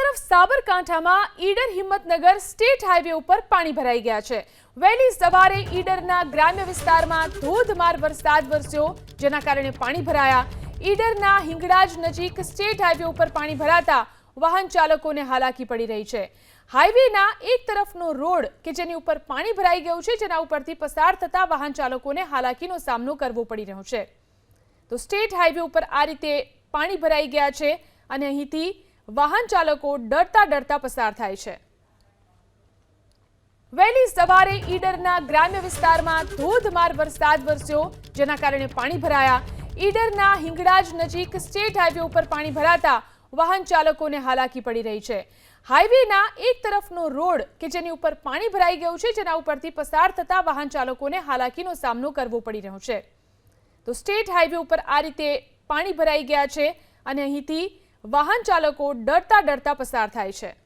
તરફ સાબરકાંઠામાં Idar Himmatnagar state highway ઉપર પાણી ભરાઈ ગયા છે. વહેલી સવારે ઈડરના ગ્રામ્ય વિસ્તારમાં ધોધમાર વરસાદ વરસ્યો, જેના કારણે પાણી ભરાયા. ઈડરના હિંગળાજ નજીક સ્ટેટ હાઈવે ઉપર પાણી ભરાતા વાહન ચાલકોને હાલાકી પડી રહી છે. હાઈવેના એક તરફનો રોડ કે જેની ઉપર પાણી ભરાઈ ગયું છે, જેના ઉપરથી પસાર થતા વાહન ચાલકોને હાલાકીનો સામનો કરવો પડી રહ્યો છે. તો સ્ટેટ હાઈવે ઉપર આ રીતે પાણી ભરાઈ ગયા છે અને અહીંથી વાહન ચાલકો ડરતા ડરતા પસાર થાય છે. વહેલી સવારે ઈડરના ગ્રામ્ય વિસ્તારમાં ધોધમાર વરસાદ વરસ્યો, જેના કારણે પાણી ભરાયા. ઈડરના હિંગળાજ નજીક સ્ટેટ હાઈવે ઉપર પાણી ભરાતા વાહન ચાલકોને હાલાકી પડી રહી છે. હાઈવેના એક તરફનો રોડ કે જેની ઉપર પાણી ભરાઈ ગયું છે, જેના ઉપરથી પસાર થતા વાહન ચાલકોને હાલાકીનો સામનો કરવો પડી રહ્યો છે. તો સ્ટેટ હાઈવે ઉપર આ રીતે પાણી ભરાઈ ગયા છે અને અહીંથી વાહન ચાલકો ડરતા ડરતા પસાર થાય છે.